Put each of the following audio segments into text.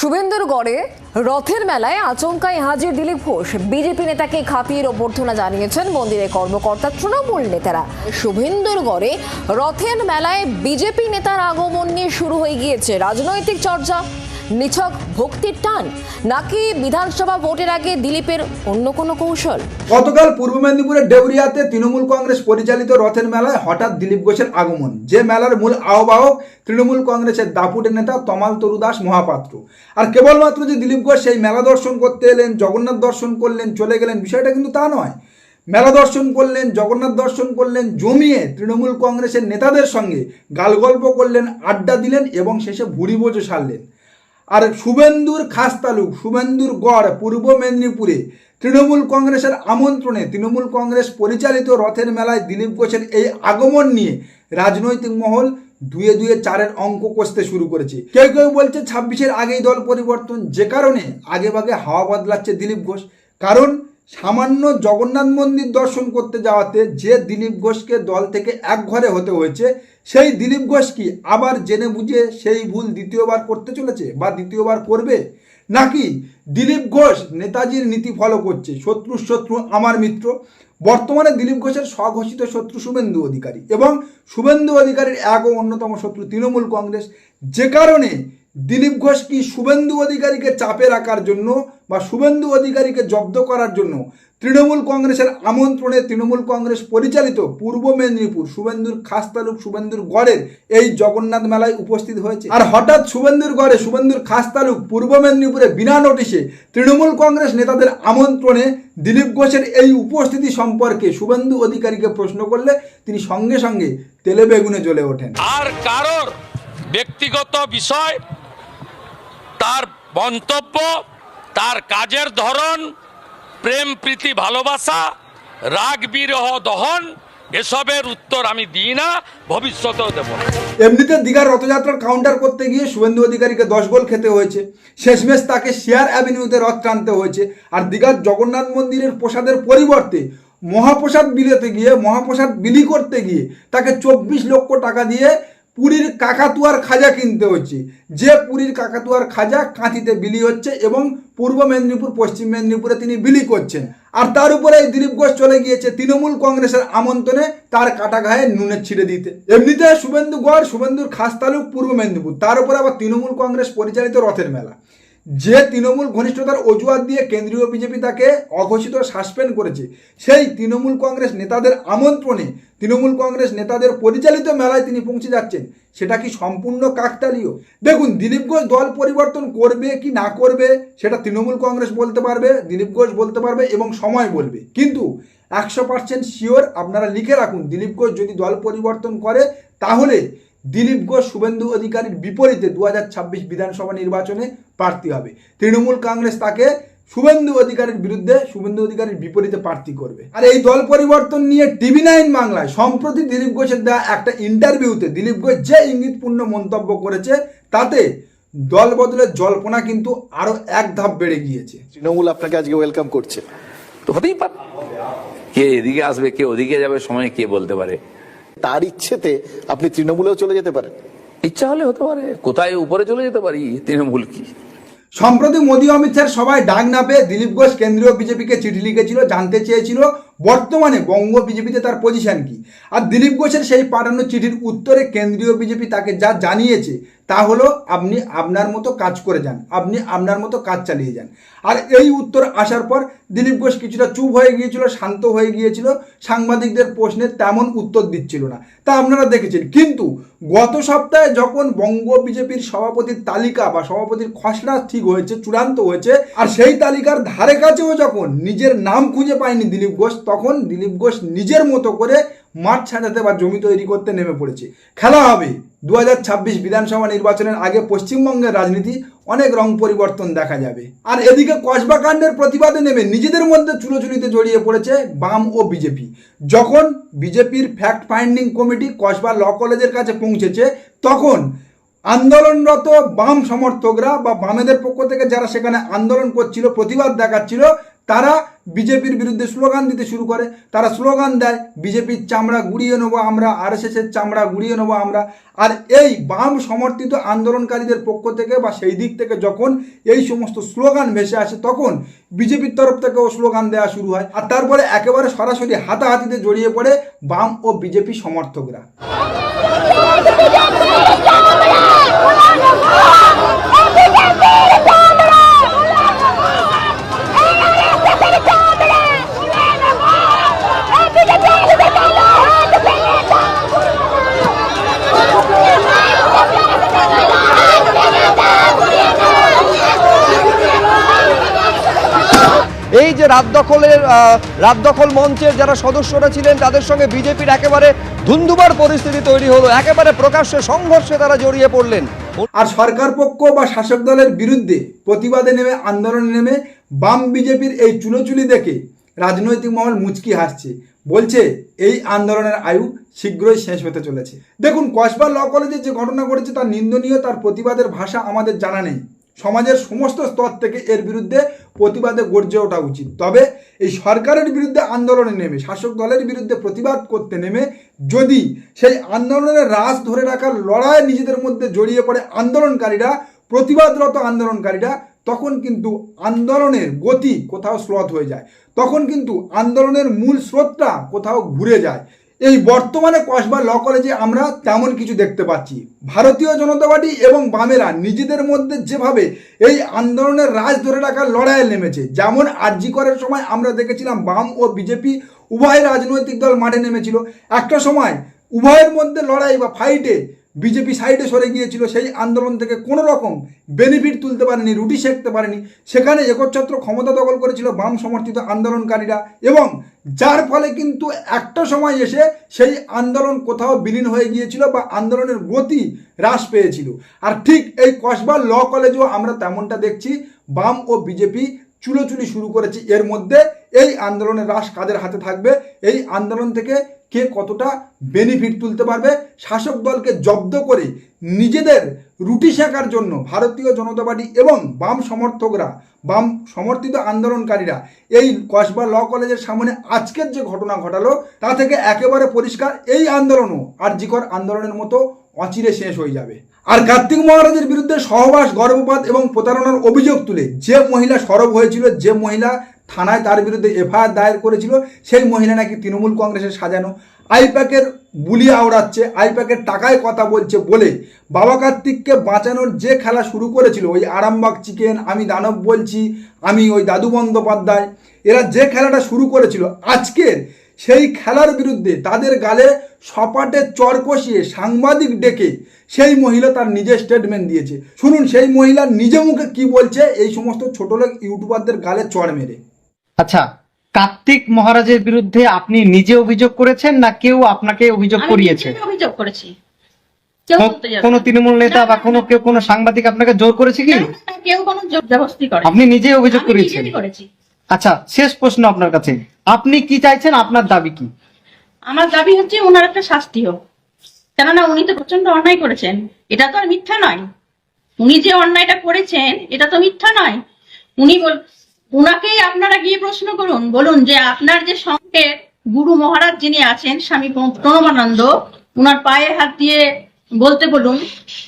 শুভেন্দুরগড়ে রথের মেলায় আচমকায় হাজির দিলীপ ঘোষ। বিজেপি নেতাকে খাপিয়ে অভ্যর্থনা জানিয়েছেন মন্দিরের কর্মকর্তা তৃণমূল নেতারা। শুভেন্দুরগড়ে রথের মেলায় বিজেপি নেতার আগমন নিয়ে শুরু হয়ে গিয়েছে রাজনৈতিক চর্চা। নিছক ভক্তির টান, নাকি বিধানসভা ভোটের আগে দিলীপের অন্য কোনো কৌশল? গতকাল পূর্ব মেদিনীপুরের দেউরিয়াতে তৃণমূল কংগ্রেস পরিচালিত রথের মেলায় হঠাৎ দিলীপ ঘোষের আগমন, যে মেলার মূল আহ্বায়ক তৃণমূল কংগ্রেসের দাপুটে নেতা তমাল তরুদাস মহাপাত্র। আর কেবলমাত্র যে দিলীপ ঘোষ সেই মেলা দর্শন করতে এলেন, জগন্নাথ দর্শন করলেন, চলে গেলেন, বিষয়টা কিন্তু তা নয়। মেলা দর্শন করলেন, জগন্নাথ দর্শন করলেন, জমিয়ে তৃণমূল কংগ্রেসের নেতাদের সঙ্গে গালগল্প করলেন, আড্ডা দিলেন এবং শেষে ভুড়ি বোঝো সারলেন। আর শুভেন্দুর খাস তালুক, শুভেন্দুর গড় পূর্ব মেদিনীপুরে তৃণমূল কংগ্রেসের আমন্ত্রণে তৃণমূল কংগ্রেস পরিচালিত রথের মেলায় দিলীপ ঘোষের এই আগমন নিয়ে রাজনৈতিক মহল দুয়ে দুয়ে চারের অঙ্ক কষতে শুরু করেছে। কেউ কেউ বলছে ছাব্বিশের আগেই দল পরিবর্তন, যে কারণে আগে ভাগে হাওয়া বদলাচ্ছে দিলীপ ঘোষ। কারণ সামান্য জগন্নাথ মন্দির দর্শন করতে যাওয়াতে যে দিলীপ ঘোষকে দল থেকে এক ঘরে হতে হয়েছে, সেই দিলীপ ঘোষ কি আবার জেনে বুঝে সেই ভুল দ্বিতীয়বার করতে চলেছে বা দ্বিতীয়বার করবে? নাকি দিলীপ ঘোষ নেতাজির নীতি ফলো করছে শত্রুর শত্রু আমার মিত্র? বর্তমানে দিলীপ ঘোষের স্বঘোষিত শত্রু শুভেন্দু অধিকারী এবং শুভেন্দু অধিকারীর এক ও অন্যতম শত্রু তৃণমূল কংগ্রেস। যে কারণে দিলীপ ঘোষ কি শুভেন্দু অধিকারীকে চাপে রাখার জন্য বা শুভেন্দু অধিকারীকে জব্দ করার জন্য তৃণমূল কংগ্রেসের আমন্ত্রণে তৃণমূল কংগ্রেস পরিচালিত পূর্ব মেদিনীপুর শুভেন্দুর খাস তালুক শুভেন্দুর গড়ের এই জগন্নাথ মেলায় উপস্থিত হয়েছে। আর হঠাৎ শুভেন্দুর গড়ে শুভেন্দুর খাস তালুক পূর্ব মেদিনীপুরে বিনা নোটিশে তৃণমূল কংগ্রেস নেতাদের আমন্ত্রণে দিলীপ ঘোষের এই উপস্থিতি সম্পর্কে শুভেন্দু অধিকারীকে প্রশ্ন করলে তিনি সঙ্গে সঙ্গে তেলে বেগুনে জ্বলে ওঠেন। আর কারোর ব্যক্তিগত বিষয় তার মন্তব্য, তার কাজের ধরন, প্রেম, প্রীতি, ভালোবাসা, রাগ, বিরহ, দহন, এসবের উত্তর আমি দিই না, ভবিষ্যতেও দেব এমনিতে দীঘার রথযাত্রার কাউন্টার করতে গিয়ে শুভেন্দু অধিকারীকে দশ গোল খেতে হয়েছে। শেষমেশ তাকে শেয়ার অ্যাভিনিউতে রথ টানতে হয়েছে। আর দীঘার জগন্নাথ মন্দিরের প্রসাদের পরিবর্তে মহাপ্রসাদ বিলেতে গিয়ে, মহাপ্রসাদ বিলি করতে গিয়ে তাকে চব্বিশ লক্ষ টাকা দিয়ে পুরীর কাকাতুয়ার খাজা কিনতে হচ্ছে। যে পুরীর কাকাতুয়ার খাজা কাঁথিতে বিলি হচ্ছে এবং পূর্ব মেদিনীপুর, পশ্চিম মেদিনীপুরে তিনি বিলি করছেন। আর তার উপরে এই দিলীপ ঘোষ চলে গিয়েছে তৃণমূল কংগ্রেসের আমন্ত্রণে তার কাটা ঘায়ে নুনের ছিঁড়ে দিতে। এমনিতে শুভেন্দু গড়, শুভেন্দুর খাস তালুক পূর্ব মেদিনীপুর। তার উপরে আবার তৃণমূল কংগ্রেস পরিচালিত রথের মেলা। যে তৃণমূল ঘনিষ্ঠতার অজুহাত দিয়ে কেন্দ্রীয় বিজেপি তাকে অঘোষিত সাসপেন্ড করেছে, সেই তৃণমূল কংগ্রেস নেতাদের আমন্ত্রণে তৃণমূল কংগ্রেস নেতাদের পরিচালিত মেলায় তিনি পৌঁছে যাচ্ছেন। সেটা কি সম্পূর্ণ কাকতালীয়? দেখুন, দিলীপ ঘোষ দল পরিবর্তন করবে কি না করবে, সেটা তৃণমূল কংগ্রেস বলতে পারবে, দিলীপ ঘোষ বলতে পারবে এবং সময় বলবে। কিন্তু একশো পার্সেন্ট শিওর আপনারা লিখে রাখুন, দিলীপ ঘোষ যদি দল পরিবর্তন করে, তাহলে দিলীপ ঘোষ শুভেন্দু অধিকারীর বিপরীতে দু হাজার ছাব্বিশ বিধানসভা নির্বাচনে প্রার্থী হবে। তৃণমূল কংগ্রেস তাকে শুভেন্দু অধিকারীর বিরুদ্ধে শুভেন্দু অধিকারীর বিপরীতে প্রার্থী করবে। আর এই দল পরিবর্তন নিয়ে টিভি নাইন বাংলায় সম্প্রতি দিলীপ ঘোষের দেওয়া একটা ইন্টারভিউতে দিলীপ ঘোষ যে ইঙ্গিতপূর্ণ মন্তব্য করেছে তাতে দল বদলের জল্পনা কিন্তু আরও এক ধাপ বেড়ে গিয়েছে। তৃণমূল আপনাকে আজকে ওয়েলকাম করছে। তো হতেই পারে। কে এদিকে আসবে কে ওদিকে যাবে সময় কে বলতে পারে? তার ইচ্ছেতে আপনি তৃণমূলেও চলে যেতে পারেন। ইচ্ছা হলে হতে পারে। কোথায় উপরে চলে যেতে পারি? তৃণমূল কি? সম্প্রতি মোদী অমিত শাহের সবাই ডাক না পেয়ে দিলীপ ঘোষ কেন্দ্রীয় বিজেপিকে চিঠি লিখেছিল জানতে চেয়েছিল বর্তমানে বঙ্গ বিজেপিতে তার পজিশন কি? আর দিলীপ ঘোষের সেই পাঠানো চিঠির উত্তরে কেন্দ্রীয় বিজেপি তাকে যা জানিয়েছে তা হলো আপনি আপনার মতো কাজ করে যান, আপনি আপনার মতো কাজ চালিয়ে যান। আর এই উত্তর আসার পর দিলীপ ঘোষ কিছুটা চুপ হয়ে গিয়েছিল, শান্ত হয়ে গিয়েছিল, সাংবাদিকদের প্রশ্নের তেমন উত্তর দিচ্ছিল না। তা আপনারা দেখেছেন। কিন্তু গত সপ্তাহে যখন বঙ্গ বিজেপির সভাপতির তালিকা বা সভাপতির খসড়া ঠিক হয়েছে, চূড়ান্ত হয়েছে, আর সেই তালিকার ধারে কাছেও যখন নিজের নাম খুঁজে পায়নি দিলীপ ঘোষ, তখন দিলীপ ঘোষ নিজের মতো করে মাঠ সাজাতে বা জমি তৈরি করতে নেমে পড়েছে। খেলা হবে। দু হাজার ছাব্বিশ বিধানসভা নির্বাচনের আগে পশ্চিমবঙ্গের রাজনীতি অনেক রং পরিবর্তন দেখা যাবে। আর এদিকে কসবা কাণ্ডের প্রতিবাদে নেমে নিজেদের মধ্যে চুলোচুলিতে জড়িয়ে পড়েছে বাম ও বিজেপি। যখন বিজেপির fact finding committee Kasba law কলেজের কাছে পৌঁছেছে, তখন আন্দোলনরত বাম সমর্থকরা বা বামেদের পক্ষ থেকে যারা সেখানে আন্দোলন করছিল, প্রতিবাদ দেখাচ্ছিল তারা বিজেপির বিরুদ্ধে স্লোগান দিতে শুরু করে। তারা স্লোগান দেয়, বিজেপির চামড়া গুড়িয়ে নেব আমরা আর এস এর চামড়া গুড়িয়ে নেব আমরা। আর এই বাম সমর্থিত আন্দোলনকারীদের পক্ষ থেকে বা সেই দিক থেকে যখন এই সমস্ত স্লোগান ভেসে আসে, তখন বিজেপির তরফ থেকেও স্লোগান দেওয়া শুরু হয়। আর তারপরে একেবারে সরাসরি হাতাহাতিতে জড়িয়ে পড়ে বাম ও বিজেপি সমর্থকরা এই যে রাত দখলের রাত দখল মঞ্চের যারা সদস্যরা ছিলেন, তাদের সঙ্গে বিজেপির একেবারে ধুন্ধুবার পরিস্থিতি তৈরি হলো, একেবারে প্রকাশ্যে সংঘর্ষে তারা জড়িয়ে পড়লেন। আর সরকার পক্ষ বা শাসক দলের বিরুদ্ধে প্রতিবাদে নেমে, আন্দোলনে নেমে বাম বিজেপির এই চুলোচুলি দেখে রাজনৈতিক মহল মুচকি হাসছে। বলছে, এই আন্দোলনের আয়ু শীঘ্রই শেষ হতে চলেছে। দেখুন, কসবা ল কলেজে যে ঘটনা ঘটেছে তার নিন্দনীয়, তার প্রতিবাদের ভাষা আমাদের জানা নেই। সমাজের সমস্ত স্তর থেকে এর বিরুদ্ধে প্রতিবাদে গর্জে ওঠা উচিত। তবে এই সরকারের বিরুদ্ধে আন্দোলনে নেমে, শাসক দলের বিরুদ্ধে প্রতিবাদ করতে নেমে যদি সেই আন্দোলনের রাস ধরে রাখার লড়াই নিজেদের মধ্যে জড়িয়ে পড়ে আন্দোলনকারীরা, প্রতিবাদরত আন্দোলনকারীরা, তখন কিন্তু আন্দোলনের গতি কোথাও স্লথ হয়ে যায়। তখন কিন্তু আন্দোলনের মূল স্রোতটা কোথাও ঘুরে যায়। এই বর্তমানে কসবা ল কলেজে আমরা তেমন কিছু দেখতে পাচ্ছি। ভারতীয় জনতা পার্টি এবং বামেরা নিজেদের মধ্যে যেভাবে এই আন্দোলনের রাজ ধরে রাখার লড়াইয়ে নেমেছে, যেমন আরজি করার সময় আমরা দেখেছিলাম বাম ও বিজেপি উভয় রাজনৈতিক দল মাঠে নেমেছিল। একটা সময় উভয়ের মধ্যে লড়াই বা ফাইটে বিজেপি সাইডে সরে গিয়েছিল, সেই আন্দোলন থেকে কোনো রকম বেনিফিট তুলতে পারেনি, রুটি সেঁকতে পারেনি। সেখানে একচ্ছত্র ক্ষমতা দখল করেছিল বাম সমর্থিত আন্দোলনকারীরা এবং যার ফলে কিন্তু একটা সময় এসে সেই আন্দোলন কোথাও বিলীন হয়ে গিয়েছিল বা আন্দোলনের গতি হ্রাস পেয়েছিল। আর ঠিক এই কসবা ল কলেজেও আমরা তেমনটা দেখছি, বাম ও বিজেপি চুলোচুলি শুরু করেছে। এর মধ্যে এই আন্দোলনের রাশ কাদের হাতে থাকবে? এই আন্দোলন থেকে কে কতটা বেনিফিট তুলতে পারবে? শাসক দলকে জব্দ করে নিজেদের রুটি শেখার জন্য ভারতীয় জনতা পার্টি এবং বাম সমর্থকরা, বাম সমর্থিত আন্দোলনকারীরা এই কসবা ল কলেজের সামনে আজকের যে ঘটনা ঘটালো, তা থেকে একেবারে পরিষ্কার এই আন্দোলনও আরজিকর আন্দোলনের মতো অচিরে শেষ হয়ে যাবে। আর কার্তিক মহারাজের বিরুদ্ধে সহবাস, গর্ভপাত এবং প্রতারণার অভিযোগ তুলে যে মহিলা সরব হয়েছিল, যে মহিলা থানায় তার বিরুদ্ধে এফআইআর দায়ের করেছিল, সেই মহিলা নাকি তৃণমূল কংগ্রেসের সাজানো। আইপ্যাকের বুলি আওড়াচ্ছে আইপ্যাকের টাকায় কথা বলছে বলে বাবা কার্তিককে বাঁচানোর যে খেলা শুরু করেছিল, ওই আরামবাগ চিকেন, আমি দানব বলছি, আমি ওই দাদু বন্দ্যোপাধ্যায়, এরা যে খেলাটা শুরু করেছিল, আজকের সেই খেলার বিরুদ্ধে তাদের গালে সপাটে চর কষিয়ে সাংবাদিক ডেকে সেই মহিলা তার নিজের স্টেটমেন্ট দিয়েছে। শুনুন, সেই মহিলা নিজে মুখে কি বলছে, এই সমস্ত ছোট লোক ইউটিউবারদের গালে চড় মেরে। আচ্ছা কার্তিক মহারাজের বিরুদ্ধে আপনি নিজে অভিযোগ করেছেন না কেউ আপনাকে অভিযোগ করিয়েছে? অভিযোগ করেছি। কোন-। তৃণমূল নেতা বা কোনো কেউ কোনো সাংবাদিক আপনাকে জোর করেছে কি? কেউ কোনো জোর জবরদস্তি করে আপনি নিজেই অভিযোগ করেছেন আচ্ছা শেষ প্রশ্ন আপনার কাছে। আপনি কি চাইছেন আপনার দাবি কি? আমার দাবি হচ্ছে ওনার একটা শাস্তি হোক। কেননা উনি তো প্রচণ্ড অন্যায় করেছেন। এটা তো আর মিথ্যা নয়। উনি যে অন্যায়টা করেছেন এটা তো মিথ্যা নয়। উনি বল উনাকেই আপনারা গিয়ে প্রশ্ন করুন। বলুন যে আপনার যে সঙ্গে গুরু মহারাজ যিনি আছেন, স্বামী প্রণবানন্দ, উনার পায়ে হাত দিয়ে বলতে বলুন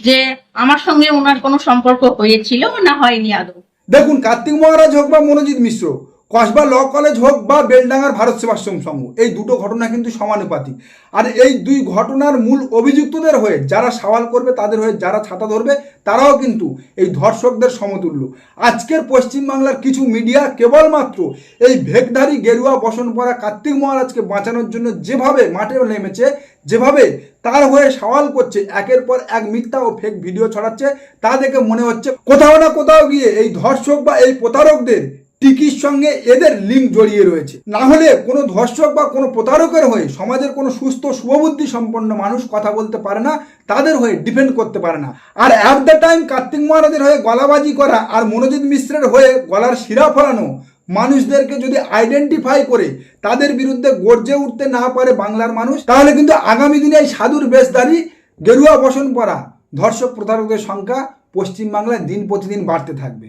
যে আমার সঙ্গে ওনার কোনো সম্পর্ক হয়েছিল না হয়নি আদৌ? দেখুন, কার্তিক মহারাজ হোক বা মনোজিৎ মিশ্র কসবা ল কলেজ হোক বা বেলডাঙ্গার ভারত সেবাশ্রম সংঘ, এই দুটো ঘটনা কিন্তু সমানুপাতিক। আর এই দুই ঘটনার মূল অভিযুক্তদের হয়ে যারা সওয়াল করবে, তাদের হয়ে যারা ছাতা ধরবে, তারাও কিন্তু এই ধর্ষকদের সমতুল্য। আজকের পশ্চিমবাংলার কিছু মিডিয়া কেবলমাত্র এই ভেকধারী গেরুয়া বসন পরা কার্তিক মহারাজকে বাঁচানোর জন্য যেভাবে মাঠে নেমেছে, যেভাবে তার হয়ে সওয়াল করছে, একের পর এক মিথ্যা ও ফেক ভিডিও ছড়াচ্ছে, তা দেখে মনে হচ্ছে কোথাও না কোথাও গিয়ে এই ধর্ষক বা এই প্রতারকদের টিকির সঙ্গে এদের লিঙ্ক জড়িয়ে রয়েছে। না হলে কোনো ধর্ষক বা কোনো প্রতারকের হয়ে সমাজের কোনো সুস্থ শুভবুদ্ধি সম্পন্ন মানুষ কথা বলতে পারে না, তাদের হয়ে ডিফেন্ড করতে পারে না। আর অ্যাট দ্য টাইম কার্তিক মহারাজের হয়ে গলাবাজি করা আর মনোজিৎ মিশ্রের হয়ে গলার শিরা ফলানো মানুষদেরকে যদি আইডেন্টিফাই করে তাদের বিরুদ্ধে গর্জে উঠতে না পারে বাংলার মানুষ, তাহলে কিন্তু আগামী দিনে এই সাধুর বেশধারী গেরুয়া বসন পরা ধর্ষক প্রতারকদের সংখ্যা পশ্চিমবাংলায় দিন প্রতিদিন বাড়তে থাকবে।